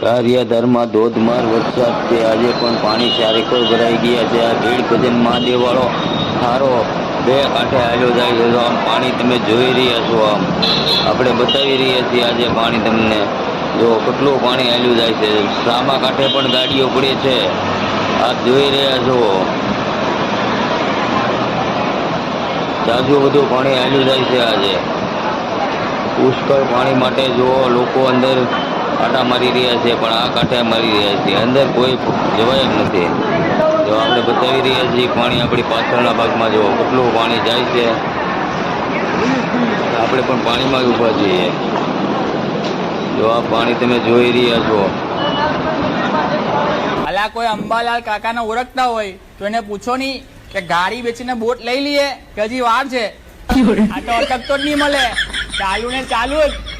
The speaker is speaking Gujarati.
પણ ચારેકોર ગયા છે. આ તમે જોઈ રહ્યા છો આમ. આપણે બતાવી રહ્યા છીએ આજે પાણી તમને. જો કેટલું પાણી હાલ્યું જાય છે. સામા કાંઠે પણ ગાડીઓ પડે છે. આપ જોઈ રહ્યા છો. જાજુ બધું પાણી હાલ્યું જાય છે આજે. પુષ્કળ પાણી માટે જો લોકો અંદર આટા મારી રહ્યા છે પણ આ કાંઠે મારી રહ્યા છે. અંદર કોઈ જવાય જ નથી. જો આપણે બતાવી રહ્યા છીએ પાણી આપણી પાછળના ભાગમાં જો કેટલું પાણી જાય છે. આપણે પણ પાણીમાં ઊભા છીએ. જો આ પાણી તમે જોઈ રહ્યા છો. અલા કોઈ અંબાલાલ કાકાને ઓળખતા હોય તો એને પૂછો નહીં કે ગાડી વેચીને બોટ લઈ લઈએ કે હજી વાર છે? આ તો અટકતો જ નહીં મળે. ચાલુ ને ચાલુ જ.